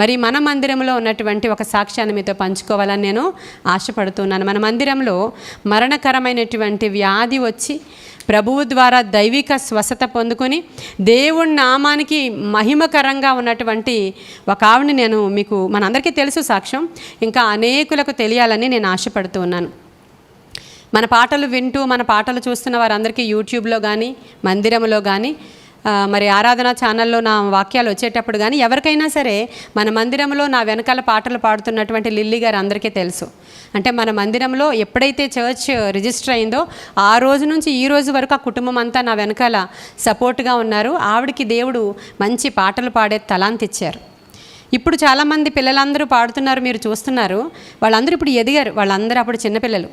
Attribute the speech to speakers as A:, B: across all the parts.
A: మరి మన మందిరంలో ఉన్నటువంటి ఒక సాక్ష్యాన్ని మీతో పంచుకోవాలని నేను ఆశపడుతున్నాను. మన మందిరంలో మరణకరమైనటువంటి వ్యాధి వచ్చి ప్రభువు ద్వారా దైవిక స్వస్థత పొందుకొని దేవుడి నామానికి మహిమకరంగా ఉన్నటువంటి ఒక ఆవిడని నేను మీకు మనందరికీ తెలుసు సాక్ష్యం. ఇంకా అనేకులకు తెలియాలని నేను ఆశపడుతూ ఉన్నాను మన పాటలు వింటూ మన పాటలు చూస్తున్న వారందరికీ యూట్యూబ్లో కానీ మందిరంలో కానీ మరి ఆరాధన ఛానల్లో నా వాక్యాలు వచ్చేటప్పుడు కానీ ఎవరికైనా సరే మన మందిరంలో నా వెనకాల పాటలు పాడుతున్నటువంటి లిల్లీ గారు అందరికీ తెలుసు. అంటే మన మందిరంలో ఎప్పుడైతే చర్చ్ రిజిస్టర్ అయిందో ఆ రోజు నుంచి ఈ రోజు వరకు ఆ కుటుంబం అంతా నా వెనకాల సపోర్ట్గా ఉన్నారు. ఆవిడకి దేవుడు మంచి పాటలు పాడే తలాంతి ఇచ్చారు. ఇప్పుడు చాలామంది పిల్లలందరూ పాడుతున్నారు మీరు చూస్తున్నారు. వాళ్ళందరూ ఇప్పుడు ఎదిగారు. వాళ్ళందరూ అప్పుడు చిన్నపిల్లలు.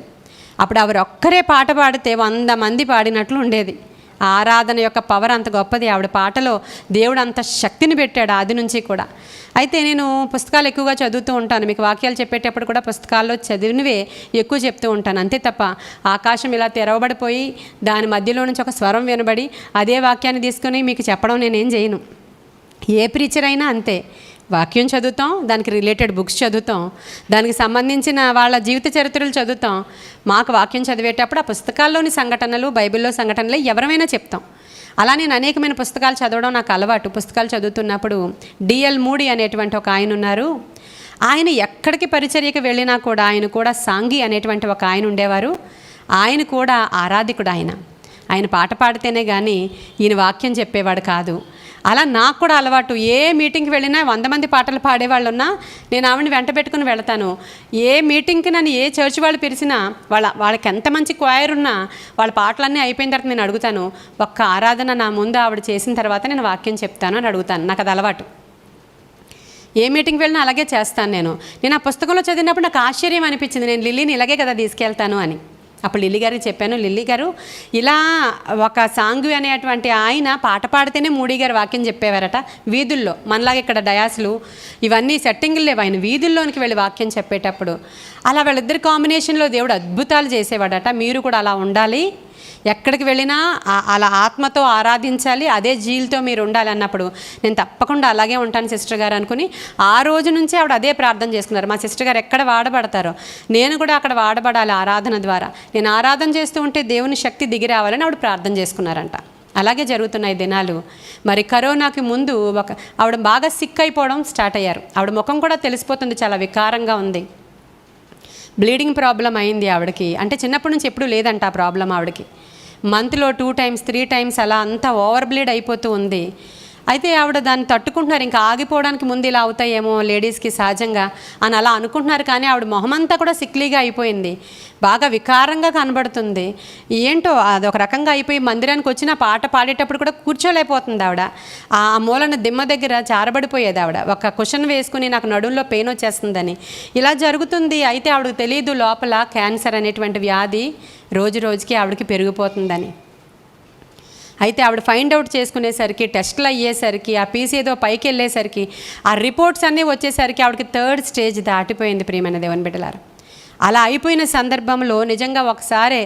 A: అప్పుడు ఆవిడ ఒక్కరే పాట పాడితే వంద మంది పాడినట్లు ఉండేది. ఆరాధన యొక్క పవర్ అంత గొప్పది. ఆవిడ పాటలో దేవుడు అంత శక్తిని పెట్టాడు ఆది నుంచి కూడా. అయితే నేను పుస్తకాలు ఎక్కువగా చదువుతూ ఉంటాను. మీకు వాక్యాలు చెప్పేటప్పుడు కూడా పుస్తకాల్లో చదివినవే ఎక్కువ చెప్తూ ఉంటాను. అంతే తప్ప ఆకాశం ఇలా తెరవబడిపోయి దాని మధ్యలో నుంచి ఒక స్వరం వినబడి అదే వాక్యాన్ని తీసుకొని మీకు చెప్పడం నేనేం చేయను. ఏ ప్రీచర్ అయినా అంతే. వాక్యం చదువుతాం దానికి రిలేటెడ్ బుక్స్ చదువుతాం దానికి సంబంధించిన వాళ్ళ జీవిత చరిత్రలు చదువుతాం. మాకు వాక్యం చదివేటప్పుడు ఆ పుస్తకాల్లోని సంఘటనలు బైబిల్లో సంఘటనలు ఎవరమైనా చెప్తాం. అలా నేను అనేకమైన పుస్తకాలు చదవడం నాకు అలవాటు. పుస్తకాలు చదువుతున్నప్పుడు డిఎల్ మూడి అనేటువంటి ఒక ఆయన ఉన్నారు. ఆయన ఎక్కడికి పరిచర్యకి వెళ్ళినా కూడా ఆయన కూడా సాంగి అనేటువంటి ఒక ఆయన ఉండేవారు. ఆయన కూడా ఆరాధికుడు ఆయన. ఆయన పాట పాడితేనే కానీ ఈయన వాక్యం చెప్పేవాడు కాదు. అలా నాకు కూడా అలవాటు. ఏ మీటింగ్కి వెళ్ళినా వంద మంది పాటలు పాడేవాళ్ళు ఉన్నా నేను ఆవిడని వెంట పెట్టుకుని వెళతాను. ఏ మీటింగ్కి నన్ను ఏ చర్చ్ వాళ్ళు పిలిచినా వాళ్ళ వాళ్ళకి ఎంత మంచి క్వైర్ ఉన్నా వాళ్ళ పాటలన్నీ అయిపోయిన తర్వాత నేను అడుగుతాను. ఒక్క ఆరాధన నా ముందు ఆవిడ చేసిన తర్వాత నేను వాక్యం చెప్తాను అని అడుగుతాను. నాకు అది అలవాటు. ఏ మీటింగ్కి వెళ్ళినా అలాగే చేస్తాను నేను. నేను ఆ పుస్తకంలో చదివినప్పుడు నాకు ఆశ్చర్యం అనిపించింది. నేను లిల్లీని ఇలాగే కదా తీసుకెళ్తాను అని. అప్పుడు లిల్లీ గారికి చెప్పాను లిల్లీ గారు ఇలా ఒక సాంగ్వి అనేటువంటి ఆయన పాట పాడితేనే మూడీ గారు వాక్యం చెప్పేవారట. వీధుల్లో మనలాగా ఇక్కడ డయాసులు ఇవన్నీ సెట్టింగ్లు లేవు. ఆయన వీధుల్లోనికి వెళ్ళి వాక్యం చెప్పేటప్పుడు. అలా వాళ్ళిద్దరి కాంబినేషన్లో దేవుడు అద్భుతాలు చేసేవాడట. మీరు కూడా అలా ఉండాలి. ఎక్కడికి వెళ్ళినా అలా ఆత్మతో ఆరాధించాలి అదే జీల్తో మీరు ఉండాలి అన్నప్పుడు నేను తప్పకుండా అలాగే ఉంటాను సిస్టర్ గారు అనుకుని ఆ రోజు నుంచే ఆవిడ అదే ప్రార్థన చేసుకున్నారు. మా సిస్టర్ గారు ఎక్కడ వాడబడతారో. నేను కూడా అక్కడ వాడబడాలి ఆరాధన ద్వారా. నేను ఆరాధన చేస్తూ ఉంటే దేవుని శక్తి దిగి రావాలని ఆవిడ ప్రార్థన చేసుకున్నారంట. అలాగే జరుగుతున్నాయి దినాలు. మరి కరోనాకి ముందు ఒక ఆవిడ బాగా సిక్ అయిపోవడం స్టార్ట్ అయ్యారు. ఆవిడ ముఖం కూడా తెలిసిపోతుంది చాలా వికారంగా ఉంది. బ్లీడింగ్ ప్రాబ్లం అయింది ఆవిడకి. అంటే చిన్నప్పటి నుంచి ఎప్పుడూ లేదంట ఆ ప్రాబ్లం ఆవిడకి. మంత్లో టూ టైమ్స్ త్రీ టైమ్స్ అలా అంతా ఓవర్ బ్లీడ్ అయిపోతూ ఉంది. అయితే ఆవిడ దాన్ని తట్టుకుంటున్నారు. ఇంకా ఆగిపోవడానికి ముందు ఇలా అవుతాయేమో లేడీస్కి సహజంగా అని అలా అనుకుంటున్నారు. కానీ ఆవిడ మొహమంతా కూడా సిక్లీగా అయిపోయింది. బాగా వికారంగా కనబడుతుంది. ఏంటో అది ఒక రకంగా అయిపోయి మందిరానికి వచ్చిన పాట పాడేటప్పుడు కూడా కూర్చోలేకపోతుంది ఆవిడ. ఆ మూలన దిమ్మ దగ్గర చారబడిపోయేది ఆవిడ. ఒక క్వశ్చన్ వేసుకుని నాకు నడుంలో పెయిన్ వచ్చేస్తుందని. ఇలా జరుగుతుంది. అయితే ఆవిడకు తెలియదు లోపల క్యాన్సర్ అనేటువంటి వ్యాధి రోజు రోజుకి ఆవిడకి పెరిగిపోతుందని. అయితే ఆవిడ ఫైండ్ అవుట్ చేసుకునేసరికి టెస్ట్లు అయ్యేసరికి ఆ పీసీ ఏదో పైకి వెళ్ళేసరికి ఆ రిపోర్ట్స్ అన్నీ వచ్చేసరికి ఆవిడకి థర్డ్ స్టేజ్ దాటిపోయింది ప్రియమైన దేవుని బిడ్డలారు. అలా అయిపోయిన సందర్భంలో నిజంగా ఒకసారి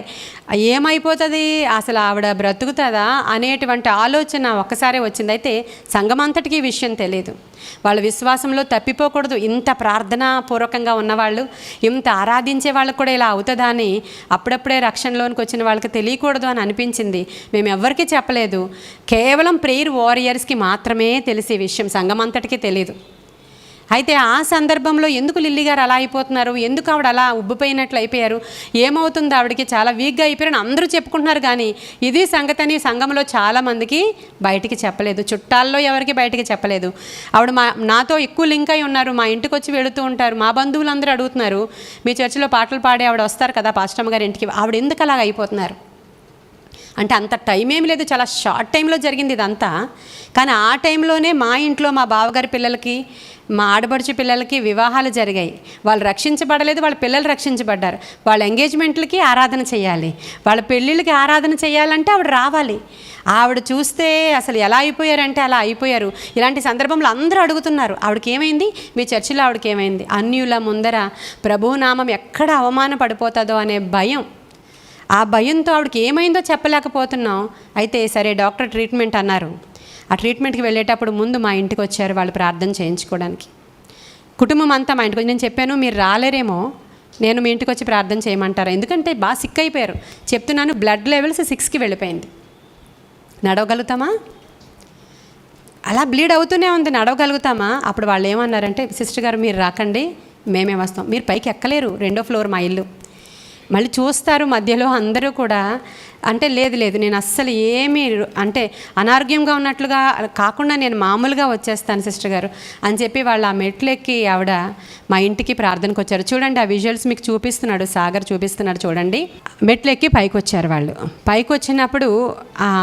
A: ఏమైపోతుంది? అసలు ఆవిడ బ్రతుకుతుందా? అనేటువంటి ఆలోచన ఒక్కసారే వచ్చింది అయితే సంఘమంతటికి విషయం తెలియదు వాళ్ళ విశ్వాసంలో తప్పిపోకూడదు. ఇంత ప్రార్థనాపూర్వకంగా ఉన్నవాళ్ళు ఇంత ఆరాధించే వాళ్ళకు కూడా ఇలా అవుతుందా అని అప్పుడప్పుడే రక్షణలోనికి వచ్చిన వాళ్ళకి తెలియకూడదు అని అనిపించింది. మేము ఎవ్వరికీ చెప్పలేదు. కేవలం ప్రేయర్ వారియర్స్కి మాత్రమే తెలిసే విషయం సంఘమంతటికి తెలియదు అయితే ఆ సందర్భంలో ఎందుకు లిల్లీ గారు అలా అయిపోతున్నారు? ఎందుకు ఆవిడ అలా ఉబ్బిపోయినట్లు అయిపోయారు? ఏమవుతుంది ఆవిడకి? చాలా వీక్గా అయిపోయారని అందరూ చెప్పుకుంటున్నారు కానీ ఇది సంగతి అని సంఘంలో చాలామందికి బయటికి చెప్పలేదు. చుట్టాల్లో ఎవరికి బయటికి చెప్పలేదు. ఆవిడ మా నాతో ఎక్కువ లింక్ అయి ఉన్నారు. మా ఇంటికి వచ్చి వెళుతూ ఉంటారు. మా బంధువులందరూ అడుగుతున్నారు. మీ చర్చిలో పాటలు పాడే ఆవిడ వస్తారు కదా పాస్టమ్ గారి ఇంటికి. ఆవిడ ఎందుకు అలాగ అయిపోతున్నారు? అంటే అంత టైం ఏం లేదు చాలా షార్ట్ టైంలో జరిగింది ఇదంతా. కానీ ఆ టైంలోనే మా ఇంట్లో మా బావగారి పిల్లలకి మా ఆడపడుచు పిల్లలకి వివాహాలు జరిగాయి. వాళ్ళు రక్షించబడలేదు వాళ్ళ పిల్లలు రక్షించబడ్డారు. వాళ్ళ ఎంగేజ్మెంట్లకి ఆరాధన చేయాలి. వాళ్ళ పెళ్ళిళ్ళకి ఆరాధన చేయాలంటే ఆవిడ రావాలి. ఆవిడ చూస్తే అసలు ఎలా అయిపోయారంటే అలా అయిపోయారు. ఇలాంటి సందర్భంలో అందరూ అడుగుతున్నారు ఆవిడకి ఏమైంది? మీ చర్చిలో ఆవిడకి ఏమైంది? అన్యుల ముందర ప్రభునామం ఎక్కడ అవమాన పడిపోతుందో అనే భయం. ఆ భయంతో ఆవిడకి ఏమైందో చెప్పలేకపోతున్నాం. అయితే సరే డాక్టర్ ట్రీట్మెంట్ అన్నారు. ఆ ట్రీట్మెంట్కి వెళ్ళేటప్పుడు ముందు మా ఇంటికి వచ్చారు వాళ్ళు ప్రార్థన చేయించుకోవడానికి. కుటుంబం అంతా మా ఇంటికి నేను చెప్పాను మీరు రాలేరేమో నేను మీ ఇంటికి వచ్చి ప్రార్థన చేయమంటారా? ఎందుకంటే బాగా సిక్ అయిపోయారు. చెప్తున్నాను బ్లడ్ లెవెల్స్ సిక్స్కి వెళ్ళిపోయింది. నడవగలుగుతామా? అలా బ్లీడ్ అవుతూనే ఉంది నడవగలుగుతామా? అప్పుడు వాళ్ళు ఏమన్నారంటే సిస్టర్ గారు మీరు రాకండి మేమే వస్తాం. మీరు పైకి ఎక్కలేరు రెండో ఫ్లోర్ మా ఇల్లు. మళ్ళీ చూస్తారు మధ్యలో అందరూ కూడా. అంటే లేదు లేదు. నేను అస్సలు ఏమీ అంటే అనారోగ్యంగా ఉన్నట్లుగా కాకుండా నేను మామూలుగా వచ్చేస్తాను సిస్టర్ గారు. అని చెప్పి వాళ్ళు ఆ మెట్లు ఎక్కి ఆవిడ మా ఇంటికి ప్రార్థనకు వచ్చారు. చూడండి ఆ విజువల్స్ మీకు చూపిస్తున్నాడు సాగర్ చూపిస్తున్నాడు చూడండి. మెట్లు ఎక్కి పైకి వచ్చారు వాళ్ళు. పైకి వచ్చినప్పుడు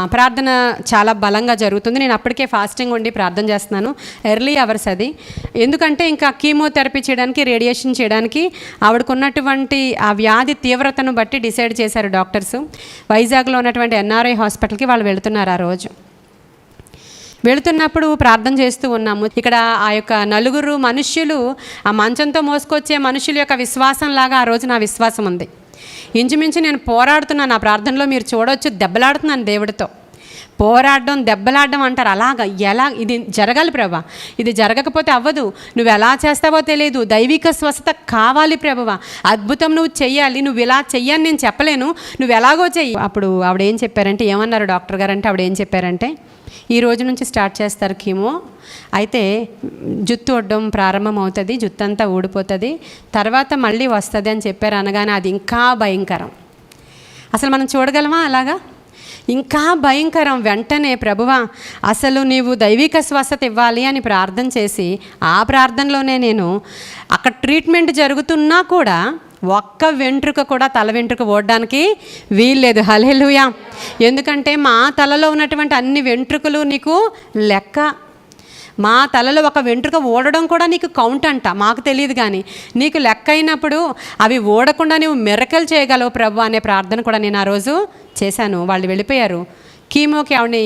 A: ప్రార్థన చాలా బలంగా జరుగుతుంది. నేను అప్పటికే ఫాస్టింగ్ ఉండి ప్రార్థన చేస్తున్నాను. ఎర్లీ అవర్స్ అది. ఎందుకంటే ఇంకా కీమోథెరపీ చేయడానికి రేడియేషన్ చేయడానికి ఆవిడకున్నటువంటి ఆ వ్యాధి తీవ్రతను బట్టి డిసైడ్ చేశారు డాక్టర్స్. వైజాగ్లో ఉన్నటువంటి ఎన్ఆర్ఐ హాస్పిటల్కి వాళ్ళు వెళుతున్నారు ఆ రోజు. వెళుతున్నప్పుడు ప్రార్థన చేస్తూ ఉన్నాము. ఇక్కడ ఆ యొక్క నలుగురు మనుష్యులు ఆ మంచంతో మోసుకొచ్చే మనుషుల యొక్క విశ్వాసంలాగా ఆ రోజు నా విశ్వాసం ఉంది. ఇంచుమించు నేను పోరాడుతున్నాను ఆ ప్రార్థనలో మీరు చూడవచ్చు దెబ్బలాడుతున్నాను దేవుడితో. పోరాడడం దెబ్బలాడడం అంటారు. అలాగ ఎలా ఇది జరగాలి ప్రభా. ఇది జరగకపోతే అవ్వదు. నువ్వు ఎలా చేస్తావో తెలియదు దైవిక స్వస్థత కావాలి ప్రభువా అద్భుతం నువ్వు చెయ్యాలి. నువ్వు ఇలా చెయ్యని నేను చెప్పలేను. నువ్వు ఎలాగో చెయ్యి. అప్పుడు ఆవిడ ఏం చెప్పారంటే ఏమన్నారు డాక్టర్ గారు అంటే ఆవిడ ఏం చెప్పారంటే ఈ రోజు నుంచి స్టార్ట్ చేస్తారు కీమో. అయితే జుత్తు ఒడ్డం ప్రారంభం అవుతుంది జుత్తు అంతా ఊడిపోతుంది. తర్వాత మళ్ళీ వస్తుంది అని చెప్పారు అనగానే అది ఇంకా భయంకరం. అసలు మనం చూడగలమా అలాగా? ఇంకా భయంకరం. వెంటనే ప్రభువా అసలు నీవు దైవిక స్వస్థత ఇవ్వాలి అని ప్రార్థన చేసి ఆ ప్రార్థనలోనే నేను అక్కడ ట్రీట్మెంట్ జరుగుతున్నా కూడా ఒక్క వెంట్రుక కూడా తల వెంట్రుక ఓడడానికి వీల్లేదు. హలెలుయా ఎందుకంటే మా తలలో ఉన్నటువంటి అన్ని వెంట్రుకలు నీకు లెక్క మా తలలో ఒక వెంట్రుక ఊడడం కూడా నీకు కౌంట్ అంట. మాకు తెలియదు కానీ నీకు లెక్క అయినప్పుడు అవి ఊడకుండా నువ్వు మెరకలు చేయగలవు ప్రభు అనే ప్రార్థన కూడా నేను ఆ రోజు చేశాను. వాళ్ళు వెళ్ళిపోయారు. కీమోకి ఆవిడని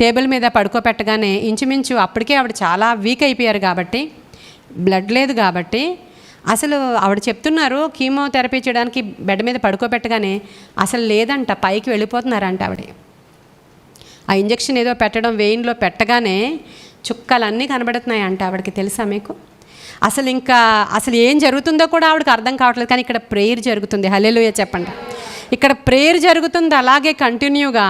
A: టేబుల్ మీద పడుకోపెట్టగానే ఇంచుమించు అప్పటికే ఆవిడ చాలా వీక్ అయిపోయారు కాబట్టి బ్లడ్ లేదు కాబట్టి అసలు ఆవిడ చెప్తున్నారు కీమోథెరపీ చేయడానికి బెడ్ మీద పడుకోబెట్టగానే అసలు లేదంట పైకి వెళ్ళిపోతున్నారంట ఆవిడ. ఆ ఇంజెక్షన్ ఏదో పెట్టడం వెయిన్లో పెట్టగానే చుక్కలన్నీ కనబడుతున్నాయి అంట ఆవిడకి తెలుసా మీకు? అసలు ఇంకా అసలు ఏం జరుగుతుందో కూడా ఆవిడకి అర్థం కావట్లేదు కానీ ఇక్కడ ప్రేయర్ జరుగుతుంది. హలేలుయ చెప్పండి. ఇక్కడ ప్రేయర్ జరుగుతుంది అలాగే కంటిన్యూగా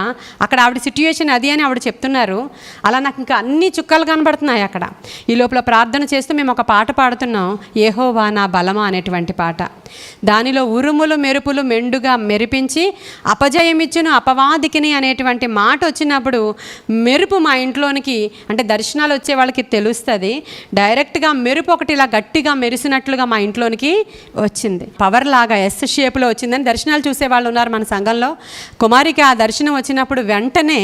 A: అక్కడ ఆవిడ సిట్యుయేషన్ అది అని ఆవిడ చెప్తున్నారు. అలా నాకు ఇంకా అన్ని చుక్కలు కనబడుతున్నాయి అక్కడ. ఈ లోపల ప్రార్థన చేస్తూ మేము ఒక పాట పాడుతున్నాం ఏహోవా నా బలమా అనేటువంటి పాట. దానిలో ఉరుములు మెరుపులు మెండుగా మెరిపించి అపజయమిచ్చును అపవాదికిని అనేటువంటి మాట వచ్చినప్పుడు మెరుపు మా ఇంట్లోనికి అంటే దర్శనాలు వచ్చే వాళ్ళకి తెలుస్తుంది. డైరెక్ట్గా మెరుపు ఒకటి ఇలా గట్టిగా మెరిసినట్లుగా మా ఇంట్లోనికి వచ్చింది. పవర్ లాగా ఎస్ షేప్లో వచ్చిందని దర్శనాలు చూసే వాళ్ళు ఉన్నారు మన సంఘంలో. కుమారికి ఆ దర్శనం వచ్చినప్పుడు వెంటనే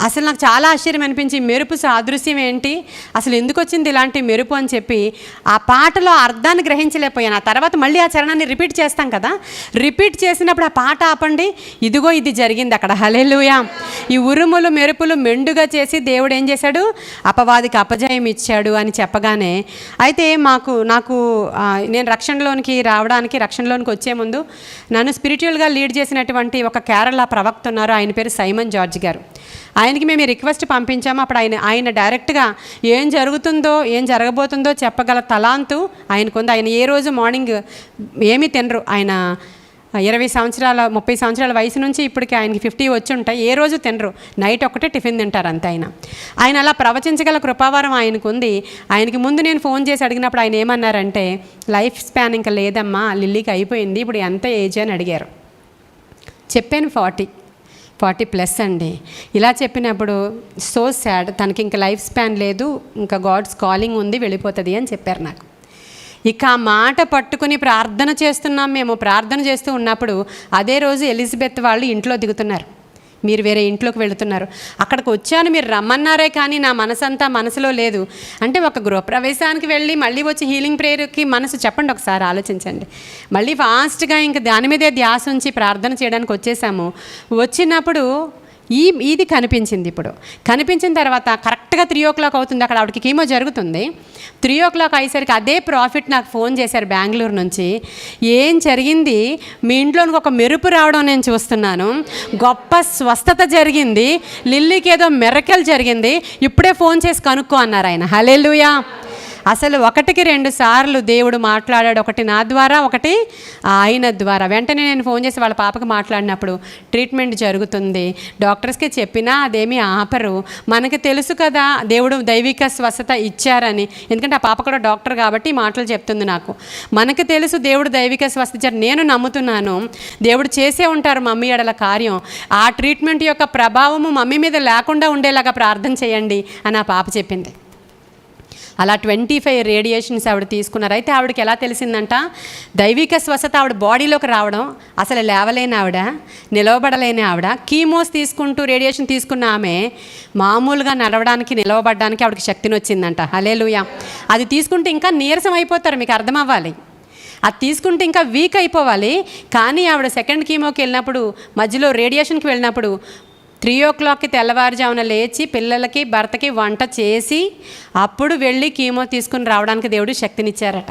A: అసలు నాకు చాలా ఆశ్చర్యం అనిపించి మెరుపు సాదృశ్యం ఏంటి? అసలు ఎందుకు వచ్చింది ఇలాంటి మెరుపు అని చెప్పి ఆ పాటలో అర్థాన్ని గ్రహించలేకపోయాను. ఆ తర్వాత మళ్ళీ ఆ చరణాన్ని రిపీట్ చేస్తాం కదా? రిపీట్ చేసినప్పుడు ఆ పాట ఆపండి. ఇదిగో ఇది జరిగింది అక్కడ. హలేలుయా ఈ ఉరుములు మెరుపులు మెండుగా చేసి దేవుడు ఏం చేశాడు? అపవాదికి అపజయం ఇచ్చాడు అని చెప్పగానే అయితే మాకు నాకు నేను రక్షణలోనికి రావడానికి రక్షణలోనికి వచ్చే ముందు నన్ను స్పిరిచువల్గా లీడ్ చేసినటువంటి ఒక కేరళ ప్రవక్త ఉన్నారు. ఆయన పేరు సైమన్ జార్జ్ గారు. ఆయనకి మేము రిక్వెస్ట్ పంపించాము. అప్పుడు ఆయన ఆయన డైరెక్ట్గా ఏం జరుగుతుందో ఏం జరగబోతుందో చెప్పగల తలాంతు ఆయనకుంది. ఆయన ఏ రోజు మార్నింగ్ ఏమీ తినరు. ఆయన ఇరవై సంవత్సరాల ముప్పై సంవత్సరాల వయసు నుంచి ఇప్పటికి ఆయనకి ఫిఫ్టీ వచ్చి ఉంటాయి. ఏ రోజు తినరు. నైట్ ఒకటే టిఫిన్ తింటారు అంతే ఆయన. ఆయన అలా ప్రవచించగల కృపావారం ఆయనకు ఉంది ఆయనకి ముందు నేను ఫోన్ చేసి అడిగినప్పుడు ఆయన ఏమన్నారంటే లైఫ్ స్పాన్ ఇంకా లేదమ్మా. లిల్లీకి అయిపోయింది. ఇప్పుడు ఎంత ఏజ్ అని అడిగారు. చెప్పాను ఫార్టీ. ఫార్టీ ప్లస్ అండి. ఇలా చెప్పినప్పుడు సో సాడ్ తనకి ఇంకా లైఫ్ స్పాన్ లేదు ఇంకా గాడ్స్ కాలింగ్ ఉంది వెళ్ళిపోతుంది అని చెప్పారు నాకు. ఇక ఆ మాట పట్టుకుని ప్రార్థన చేస్తున్నాం మేము ప్రార్థన చేస్తూ ఉన్నప్పుడు అదే రోజు ఎలిజబెత్ వాళ్ళు ఇంట్లో దిగుతున్నారు. మీరు వేరే ఇంట్లోకి వెళుతున్నారు. అక్కడికి వచ్చాను మీరు రమ్మన్నారే కానీ నా మనసంతా మనసులో లేదు. అంటే ఒక గృహప్రవేశానికి వెళ్ళి మళ్ళీ వచ్చి హీలింగ్ ప్రేయర్కి మనసు చెప్పండి ఒకసారి ఆలోచించండి. మళ్ళీ ఫాస్ట్గా ఇంక దాని మీదే ధ్యాస ఉంచి ప్రార్థన చేయడానికి వచ్చేసాము. వచ్చినప్పుడు ఈ ఇది కనిపించింది ఇప్పుడు. కనిపించిన తర్వాత కరెక్ట్గా త్రీ ఓ క్లాక్ అవుతుంది. అక్కడ ఆవిడకి కీమో జరుగుతుంది. త్రీ ఓ క్లాక్ అయ్యేసరికి అదే ప్రాఫిట్ నాకు ఫోన్ చేశారు బెంగళూరు నుంచి. ఏం జరిగింది? మీ ఇంట్లోనికి ఒక మెరుపు రావడం నేను చూస్తున్నాను. గొప్ప స్వస్థత జరిగింది. లిల్లీకి ఏదో మెరకల్ జరిగింది. ఇప్పుడే ఫోన్ చేసి కనుక్కో అన్నారు ఆయన. హలెలుయా అసలు ఒకటికి రెండు సార్లు దేవుడు మాట్లాడాడు. ఒకటి నా ద్వారా ఒకటి ఆయన ద్వారా. వెంటనే నేను ఫోన్ చేసి వాళ్ళ పాపకి మాట్లాడినప్పుడు ట్రీట్మెంట్ జరుగుతుంది. డాక్టర్స్కి చెప్పినా అదేమీ ఆపరు. మనకి తెలుసు కదా దేవుడు దైవిక స్వస్థత ఇచ్చారని. ఎందుకంటే ఆ పాప కూడా డాక్టర్ కాబట్టి మాటలు చెప్తుంది నాకు. మనకు తెలుసు దేవుడు దైవిక స్వస్థత ఇచ్చారు నేను నమ్ముతున్నాను. దేవుడు చేసే ఉంటారు మమ్మీ ఎడల కార్యం. ఆ ట్రీట్మెంట్ యొక్క ప్రభావము మమ్మీ మీద లేకుండా ఉండేలాగా ప్రార్థన చేయండి అని ఆ పాప చెప్పింది. అలా ట్వంటీ ఫైవ్ రేడియేషన్స్ ఆవిడ తీసుకున్నారు. అయితే ఆవిడకి ఎలా తెలిసిందంట? దైవిక స్వస్థత ఆవిడ బాడీలోకి రావడం అసలు లేవలేని ఆవిడ నిలవబడలేని ఆవిడ. కీమోస్ తీసుకుంటూ రేడియేషన్ తీసుకున్న ఆమె మామూలుగా నడవడానికి నిలవబడడానికి ఆవిడకి శక్తిని వచ్చిందంట హలేలుయ అది తీసుకుంటే ఇంకా నీరసం అయిపోతారు మీకు అర్థం అవ్వాలి అది తీసుకుంటే ఇంకా వీక్ అయిపోవాలి. కానీ ఆవిడ సెకండ్ కీమోకి వెళ్ళినప్పుడు మధ్యలో రేడియేషన్కి వెళ్ళినప్పుడు త్రీ ఓ క్లాక్కి తెల్లవారుజామున లేచి పిల్లలకి భర్తకి వంట చేసి అప్పుడు వెళ్ళి కీమో తీసుకుని రావడానికి దేవుడు శక్తినిచ్చారట.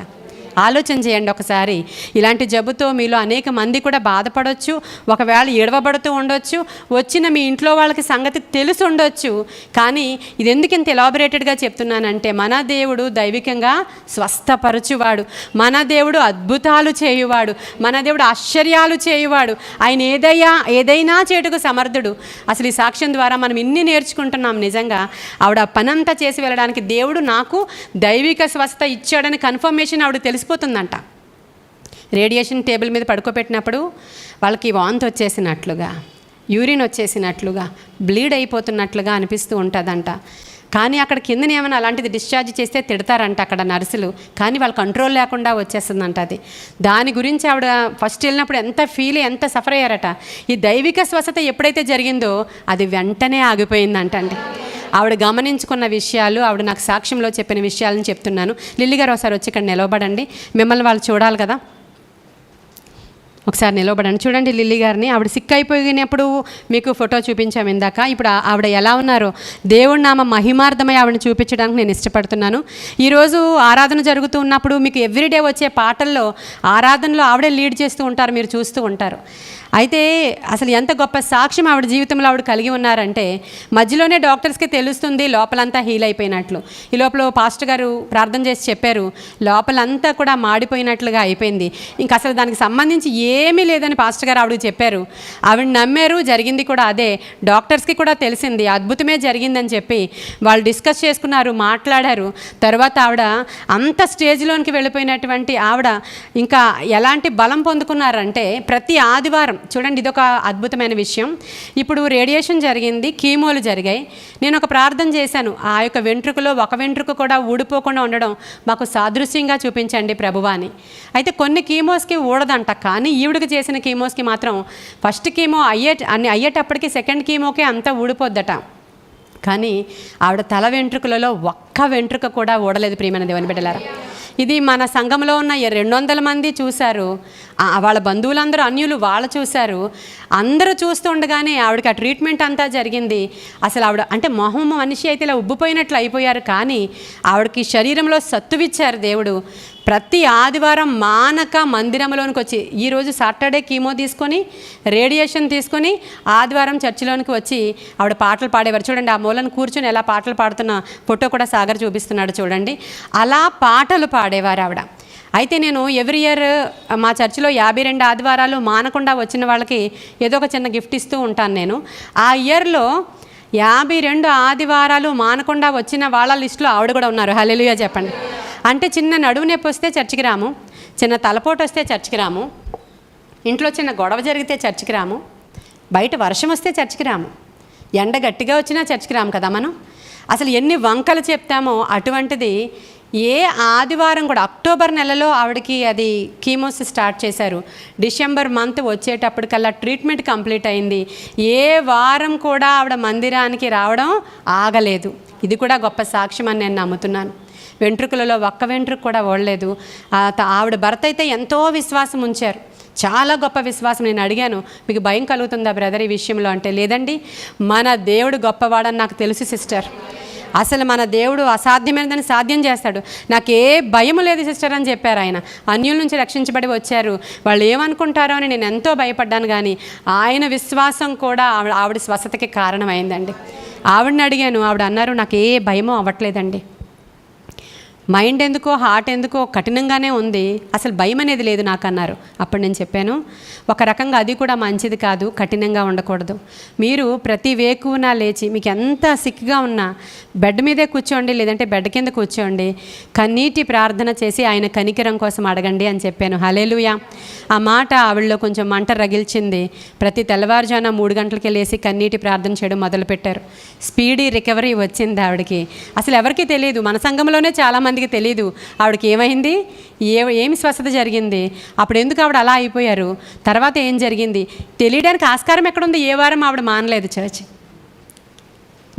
A: ఆలోచన చేయండి ఒకసారి. ఇలాంటి జబ్బుతో మీలో అనేక మంది కూడా బాధపడవచ్చు ఒకవేళ ఏడవబడుతూ ఉండొచ్చు వచ్చిన మీ ఇంట్లో వాళ్ళకి సంగతి తెలిసి ఉండొచ్చు. కానీ ఇది ఎందుకు ఇంత ఎలాబరేటెడ్గా చెప్తున్నానంటే మన దేవుడు దైవికంగా స్వస్థపరచువాడు. మన దేవుడు అద్భుతాలు చేయువాడు. మన దేవుడు ఆశ్చర్యాలు చేయువాడు. ఆయన ఏదయ్యా ఏదైనా చేటుకు సమర్థుడు. అసలు ఈ సాక్ష్యం ద్వారా మనం ఇన్ని నేర్చుకుంటున్నాం నిజంగా. ఆవిడ పనంతా చేసి వెళ్ళడానికి దేవుడు నాకు దైవిక స్వస్థ ఇచ్చాడని కన్ఫర్మేషన్ ఆవిడ తెలిసిపోతుందంట రేడియేషన్ టేబుల్ మీద పడుకోబెట్టినప్పుడు వాళ్ళకి వాంతి వచ్చేసినట్లుగా యూరిన్ వచ్చేసినట్లుగా బ్లీడ్ అయిపోతున్నట్లుగా అనిపిస్తూ ఉంటుందంట. కానీ అక్కడ కింద ఏమైనా అలాంటిది డిశ్చార్జ్ చేస్తే తిడతారంట అక్కడ నర్సులు. కానీ వాళ్ళ కంట్రోల్ లేకుండా వచ్చేస్తుందంట అది. దాని గురించి ఆవిడ ఫస్ట్ వెళ్ళినప్పుడు ఎంత ఫీల్ ఎంత సఫర్ అయ్యారట. ఈ దైవిక స్వస్థత ఎప్పుడైతే జరిగిందో అది వెంటనే ఆగిపోయిందంట అండి ఆవిడ గమనించుకున్న విషయాలు ఆవిడ నాకు సాక్ష్యంలో చెప్పిన విషయాలను చెప్తున్నాను. లిల్లీ గారు ఒకసారి వచ్చి ఇక్కడ నిలవబడండి మిమ్మల్ని వాళ్ళు చూడాలి కదా. ఒకసారి నిలవబడండి చూడండి లిల్లీ గారిని. ఆవిడ సిక్ అయిపోయినప్పుడు మీకు ఫోటో చూపించాము ఇందాక. ఇప్పుడు ఆవిడ ఎలా ఉన్నారో. దేవుడి నామ మహిమార్థమై ఆవిడని చూపించడానికి నేను ఇష్టపడుతున్నాను. ఈరోజు ఆరాధన జరుగుతూ ఉన్నప్పుడు మీకు ఎవ్రీడే వచ్చే పాటల్లో ఆరాధనలో ఆవిడే లీడ్ చేస్తూ ఉంటారు మీరు చూస్తూ ఉంటారు. అయితే అసలు ఎంత గొప్ప సాక్ష్యం ఆవిడ జీవితంలో ఆవిడ కలిగి ఉన్నారంటే మధ్యలోనే డాక్టర్స్కి తెలుస్తుంది లోపలంతా హీల్ అయిపోయినట్లు. ఈ లోపల పాస్టర్ గారు ప్రార్థన చేసి చెప్పారు లోపలంతా కూడా మాడిపోయినట్లుగా అయిపోయింది. ఇంకా అసలు దానికి సంబంధించి ఏమీ లేదని పాస్టర్ గారు ఆవిడ చెప్పారు. ఆవిడ నమ్మారు జరిగింది కూడా అదే. డాక్టర్స్కి కూడా తెలిసింది అద్భుతమే జరిగిందని చెప్పి వాళ్ళు డిస్కస్ చేసుకున్నారు మాట్లాడారు. తర్వాత ఆవిడ అంత స్టేజ్లోనికి వెళ్ళిపోయినటువంటి ఆవిడ ఇంకా ఎలాంటి బలం పొందుకున్నారంటే ప్రతి ఆదివారం చూడండి ఇదొక అద్భుతమైన విషయం. ఇప్పుడు రేడియేషన్ జరిగింది కీమోలు జరిగాయి. నేను ఒక ప్రార్థన చేశాను ఆ యొక్క వెంట్రుకలో ఒక వెంట్రుక కూడా ఊడిపోకుండా ఉండడం మాకు సాదృశ్యంగా చూపించండి ప్రభువాని అయితే కొన్ని కీమోస్కి ఊడదంట కానీ ఈవిడికి చేసిన కీమోస్కి మాత్రం ఫస్ట్ కీమో అయ్యే అన్ని అయ్యేటప్పటికి సెకండ్ కీమోకే అంతా ఊడిపోద్దట. కానీ ఆవిడ తల వెంట్రుకలలో ఒక్క వెంట్రుక కూడా ఊడలేదు ప్రియమైన దేవుని బిడ్డలారా. ఇది మన సంఘంలో ఉన్న రెండు వందల మంది చూశారు వాళ్ళ బంధువులందరూ అన్యులు వాళ్ళు చూశారు. అందరూ చూస్తుండగానే ఆవిడకి ఆ ట్రీట్మెంట్ అంతా జరిగింది. అసలు ఆవిడ అంటే మొహం మనిషి అయితే ఇలా ఉబ్బిపోయినట్లు అయిపోయారు కానీ ఆవిడకి శరీరంలో సత్తువిచ్చారు దేవుడు. ప్రతి ఆదివారం మానక మందిరంలోనికి వచ్చి ఈరోజు సాటర్డే కీమో తీసుకొని రేడియేషన్ తీసుకొని ఆదివారం చర్చిలోనికి వచ్చి ఆవిడ పాటలు పాడేవారు. చూడండి ఆ మూలను కూర్చొని ఎలా పాటలు పాడుతున్న ఫోటో కూడా సాగర్ చూపిస్తున్నాడు చూడండి. అలా పాటలు పాడేవారు ఆవిడ. అయితే నేను ఎవ్రీ ఇయర్ మా చర్చిలో యాభై రెండు ఆదివారాలు మానకుండా వచ్చిన వాళ్ళకి ఏదో ఒక చిన్న గిఫ్ట్ ఇస్తూ ఉంటాను నేను. ఆ ఇయర్లో యాభై రెండు ఆదివారాలు మానకుండా వచ్చిన వాళ్ళ లిస్టులో ఆవిడ కూడా ఉన్నారు. హలెలుయా చెప్పండి. అంటే చిన్న నడువు నొప్పి వస్తే చర్చికి రాము చిన్న తలపోటు వస్తే చర్చికి రాము ఇంట్లో చిన్న గొడవ జరిగితే చర్చికి రాము బయట వర్షం వస్తే చర్చికి రాము ఎండ గట్టిగా వచ్చినా చర్చికి రాము కదా మనం? అసలు ఎన్ని వంకలు చెప్తామో అటువంటిది ఏ ఆదివారం కూడా అక్టోబర్ నెలలో ఆవిడకి అది కీమోస్ స్టార్ట్ చేశారు. డిసెంబర్ మంత్ వచ్చేటప్పటికల్లా ట్రీట్మెంట్ కంప్లీట్ అయింది. ఏ వారం కూడా ఆవిడ మందిరానికి రావడం ఆగలేదు. ఇది కూడా గొప్ప సాక్ష్యం అని నేను నమ్ముతున్నాను. వెంట్రుకలలో ఒక్క వెంట్రుక కూడా ఓడలేదు ఆవిడ భర్త అయితే ఎంతో విశ్వాసం ఉంచారు. చాలా గొప్ప విశ్వాసం నేను అడిగాను. మీకు భయం కలుగుతుందా బ్రదర్ ఈ విషయంలో అంటే లేదండి. మన దేవుడు గొప్పవాడని నాకు తెలుసు సిస్టర్. అసలు మన దేవుడు అసాధ్యమైనదని సాధ్యం చేస్తాడు. నాకు ఏ భయం లేదు సిస్టర్ అని చెప్పారు ఆయన. అన్యుల నుంచి రక్షించబడి వచ్చారు. వాళ్ళు ఏమనుకుంటారో అని నేను ఎంతో భయపడ్డాను కానీ ఆయన విశ్వాసం కూడా ఆవిడ ఆవిడ స్వస్థతకి కారణమైందండి. ఆవిడని అడిగాను. ఆవిడ అన్నారు నాకు ఏ భయమో అవ్వట్లేదండి. మైండ్ ఎందుకో హార్ట్ ఎందుకో కఠినంగానే ఉంది. అసలు భయం అనేది లేదు నాకు అన్నారు అప్పుడు నేను చెప్పాను ఒక రకంగా అది కూడా మంచిది కాదు కఠినంగా ఉండకూడదు. మీరు ప్రతి వేకువన లేచి మీకు ఎంత సిక్గా ఉన్నా బెడ్ మీదే కూర్చోండి లేదంటే బెడ్ కింద కూర్చోండి కన్నీటి ప్రార్థన చేసి ఆయన కనికరం కోసం అడగండి అని చెప్పాను. హలేలుయా ఆ మాట ఆవిడలో కొంచెం మంట రగిల్చింది. ప్రతి తెల్లవారుజామున మూడు గంటలకి లేసి కన్నీటి ప్రార్థన చేయడం మొదలుపెట్టారు. స్పీడీ రికవరీ వచ్చింది ఆవిడకి. అసలు ఎవరికీ తెలియదు. మన సంఘంలోనే చాలామందికి తెలియదు ఆవిడకి ఏమైంది? ఏ ఏమి స్వస్థత జరిగింది? అప్పుడు ఎందుకు ఆవిడ అలా అయిపోయారు? తర్వాత ఏం జరిగింది? తెలియడానికి ఆస్కారం ఎక్కడుంది? ఏ వారం ఆవిడ మానలేదు చర్చ్.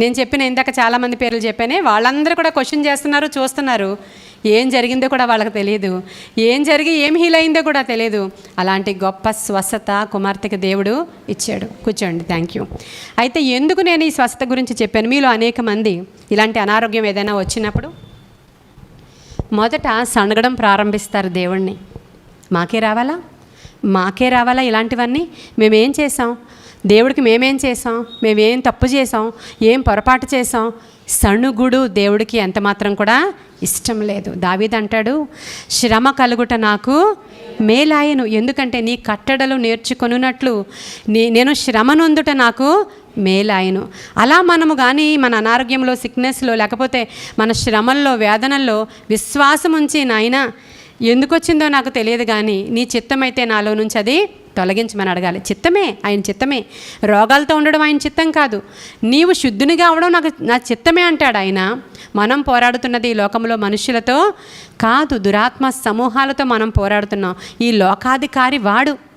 A: నేను చెప్పిన ఇందాక చాలామంది పేర్లు చెప్పానే వాళ్ళందరూ కూడా క్వశ్చన్ చేస్తున్నారు చూస్తున్నారు. ఏం జరిగిందో కూడా వాళ్ళకి తెలియదు ఏం జరిగి ఏం హీల్ అయిందో కూడా తెలియదు అలాంటి గొప్ప స్వస్థత కుమార్తెకి దేవుడు ఇచ్చాడు. కూర్చోండి థ్యాంక్ యూ అయితే ఎందుకు నేను ఈ స్వస్థత గురించి చెప్పాను? మీలో అనేక మంది ఇలాంటి అనారోగ్యం ఏదైనా వచ్చినప్పుడు? మొదట సణగడం ప్రారంభిస్తారు దేవుణ్ణి. మాకే రావాలా? మాకే రావాలా ఇలాంటివన్నీ? మేమేం చేసాం దేవుడికి మేమేం చేసాం మేమేం తప్పు చేసాం ఏం పొరపాటు చేసాం సణుగుడు దేవుడికి ఎంత మాత్రం కూడా ఇష్టం లేదు. దావీద్ అంటాడు శ్రమ కలుగుట నాకు మేలాయను. ఎందుకంటే నీ కట్టడలు నేర్చుకొనున్నట్లు నీ నేను శ్రమ నొందుట నాకు మేలాయను. అలా మనము కానీ మన అనారోగ్యంలో సిక్నెస్లో లేకపోతే మన శ్రమల్లో వేదనల్లో విశ్వాసం ఉంచి నాయన ఎందుకు వచ్చిందో నాకు తెలియదు కానీ నీ చిత్తమైతే నాలో నుంచి అది తొలగించమని అడగాలి. చిత్తమే ఆయన చిత్తమే. రోగాలతో ఉండడం ఆయన చిత్తం కాదు. నీవు శుద్ధునిగా అవడం నాకు నా చిత్తమే అంటాడు ఆయన. మనం పోరాడుతున్నది ఈ లోకంలో మనుషులతో కాదు దురాత్మ సమూహాలతో మనం పోరాడుతున్నాం. ఈ లోకాధికారి వాడు.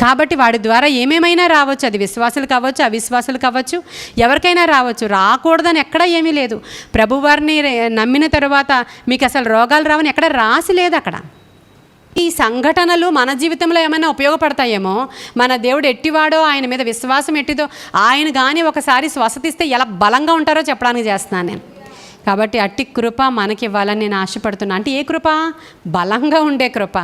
A: కాబట్టి వాడి ద్వారా ఏమేమైనా రావచ్చు? అది విశ్వాసులు కావచ్చు అవిశ్వాసులు కావచ్చు ఎవరికైనా రావచ్చు. రాకూడదని ఎక్కడ ఏమీ లేదు. ప్రభువారిని నమ్మిన తరువాత మీకు అసలు రోగాలు రావని ఎక్కడ రాసి లేదు అక్కడ. ఈ సంఘటనలు మన జీవితంలో ఏమైనా ఉపయోగపడతాయేమో? మన దేవుడు ఎట్టివాడో ఆయన మీద విశ్వాసం ఎట్టిదో ఆయన కానీ ఒకసారి స్వస్థతిస్తే ఎలా బలంగా ఉంటారో చెప్పడానికి చేస్తున్నాను నేను. కాబట్టి అట్టి కృప మనకి ఇవ్వాలని నేను ఆశపడుతున్నాను అంటే ఏ కృప? బలంగా ఉండే కృప.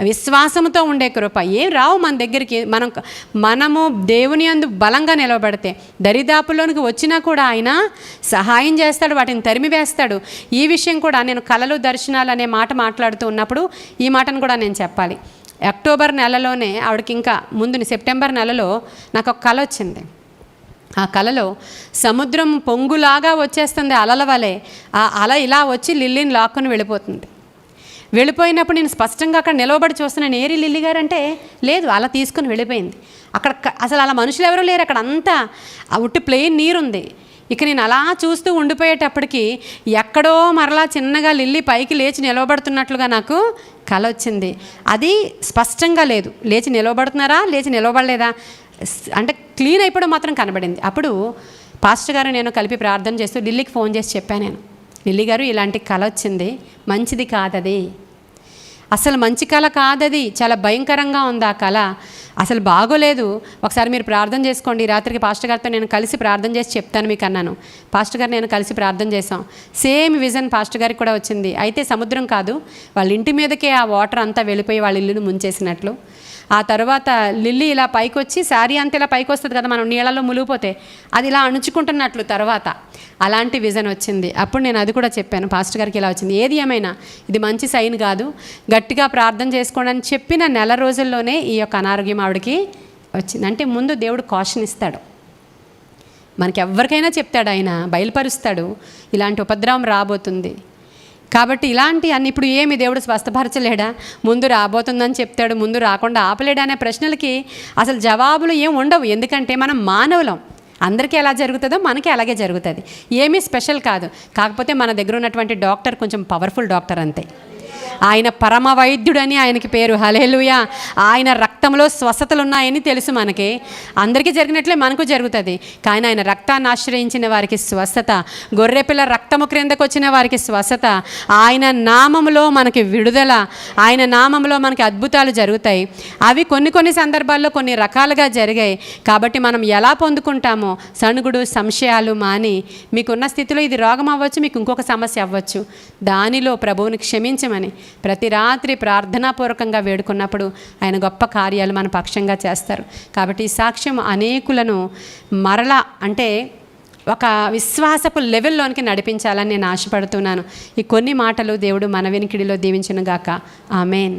A: విశ్వాసంతో ఉండే కృప. ఏం రావు మన దగ్గరికి. మనం మనము దేవుని అందు బలంగా నిలబడితే దరిదాపుల్లోనికి వచ్చినా కూడా ఆయన సహాయం చేస్తాడు వాటిని తరిమి వేస్తాడు ఈ విషయం కూడా నేను కళలు దర్శనాలు అనే మాట మాట్లాడుతూ ఉన్నప్పుడు ఈ మాటను కూడా నేను చెప్పాలి. అక్టోబర్ నెలలోనే ఆవిడకి ఇంకా ముందు సెప్టెంబర్ నెలలో నాకు ఒక కళ వచ్చింది. ఆ కలలో సముద్రం పొంగులాగా వచ్చేస్తుంది అలల వలె. ఆ అల ఇలా వచ్చి లిల్లీని లాక్కుని వెళ్ళిపోతుంది. వెళ్ళిపోయినప్పుడు నేను స్పష్టంగా అక్కడ నిలవబడి చూస్తున్నాను ఏరి లిల్లీ గారు అంటే లేదు అలా తీసుకుని వెళ్ళిపోయింది. అక్కడ అసలు అలా మనుషులు ఎవరూ లేరు. అక్కడ అంతా ఆ ఉట్టి ప్లెయిన్ నీరుంది. ఇక నేను అలా చూస్తూ ఉండిపోయేటప్పటికి ఎక్కడో మరలా చిన్నగా లిల్లీ పైకి లేచి నిలవబడుతున్నట్లుగా నాకు కల వచ్చింది. అది స్పష్టంగా లేదు. లేచి నిలవబడుతున్నారా? లేచి నిలవబడలేదా? అంటే క్లీన్ అయిపోవడం మాత్రం కనబడింది. అప్పుడు పాస్టర్ గారు నేను కలిపి ప్రార్థన చేస్తూ లిల్లీకి ఫోన్ చేసి చెప్పాను నేను. లిల్లీ గారు ఇలాంటి కళ వచ్చింది. మంచిది కాదది. అసలు మంచి కళ కాదది. చాలా భయంకరంగా ఉంది ఆ కళ అసలు బాగోలేదు. ఒకసారి మీరు ప్రార్థన చేసుకోండి. రాత్రికి పాస్టర్ గారితో నేను కలిసి ప్రార్థన చేసి చెప్తాను మీకు అన్నాను పాస్టర్ గారు నేను కలిసి ప్రార్థన చేశాం. సేమ్ విజన్ పాస్టర్ గారికి కూడా వచ్చింది. అయితే సముద్రం కాదు. వాళ్ళ ఇంటి మీదకే ఆ వాటర్ అంతా వెళ్ళిపోయి వాళ్ళ ఇల్లును ముంచేసినట్లు. ఆ తర్వాత లిల్లీ ఇలా పైకి వచ్చి శారీ అంత ఇలా పైకి వస్తుంది కదా మనం నీళ్ళలో ములిగిపోతే అది ఇలా అణుచుకుంటున్నట్లు తర్వాత అలాంటి విజన్ వచ్చింది. అప్పుడు నేను అది కూడా చెప్పాను పాస్టర్ గారికి ఇలా వచ్చింది. ఏది ఏమైనా ఇది మంచి సైన్ కాదు. గట్టిగా ప్రార్థన చేసుకోండి అని చెప్పిన నెల రోజుల్లోనే ఈ యొక్క అనారోగ్యం ఆవిడకి వచ్చింది. అంటే ముందు దేవుడు కాషన్ ఇస్తాడు. మనకి ఎవరికైనా చెప్తాడు ఆయన బయలుపరుస్తాడు. ఇలాంటి ఉపద్రవం రాబోతుంది. కాబట్టి ఇలాంటి అన్ని ఇప్పుడు ఏమి దేవుడు స్వస్థపరచలేడా? ముందు రాబోతుందని చెప్తాడు ముందు రాకుండా ఆపలేడా అనే ప్రశ్నలకి అసలు జవాబులు ఏం ఉండవు. ఎందుకంటే మనం మానవులం. అందరికీ ఎలా జరుగుతుందో మనకి అలాగే జరుగుతుంది. ఏమీ స్పెషల్ కాదు. కాకపోతే మన దగ్గర ఉన్నటువంటి డాక్టర్ కొంచెం పవర్ఫుల్ డాక్టర్ అంతే. ఆయన పరమ వైద్యుడని ఆయనకి పేరు. హలేలుయ ఆయన రక్తంలో స్వస్థతలు ఉన్నాయని తెలుసు మనకి. అందరికీ జరిగినట్లే మనకు జరుగుతుంది. కానీ ఆయన రక్తాన్ని ఆశ్రయించిన వారికి స్వస్థత గొర్రెపిల్ల రక్తము క్రిందకు వచ్చిన వారికి స్వస్థత ఆయన నామంలో మనకి విడుదల ఆయన నామంలో మనకి అద్భుతాలు జరుగుతాయి. అవి కొన్ని కొన్ని సందర్భాల్లో కొన్ని రకాలుగా జరిగాయి. కాబట్టి మనం ఎలా పొందుకుంటామో సణుగుడు సంశయాలు మాని మీకున్న స్థితిలో ఇది రోగం అవ్వచ్చు మీకు ఇంకొక సమస్య అవ్వచ్చు. దానిలో ప్రభువుని క్షమించమని. ప్రతి రాత్రి ప్రార్థనాపూర్వకంగా వేడుకున్నప్పుడు ఆయన గొప్ప కార్యాలు మన పక్షంగా చేస్తారు. కాబట్టి ఈ సాక్ష్యం అనేకులను మరలా అంటే ఒక విశ్వాసపు లెవెల్లోనికి నడిపించాలని నేను ఆశపడుతున్నాను. ఈ కొన్ని మాటలు దేవుడు మన వినికిడిలో దీవించిన గాక ఆమెన్.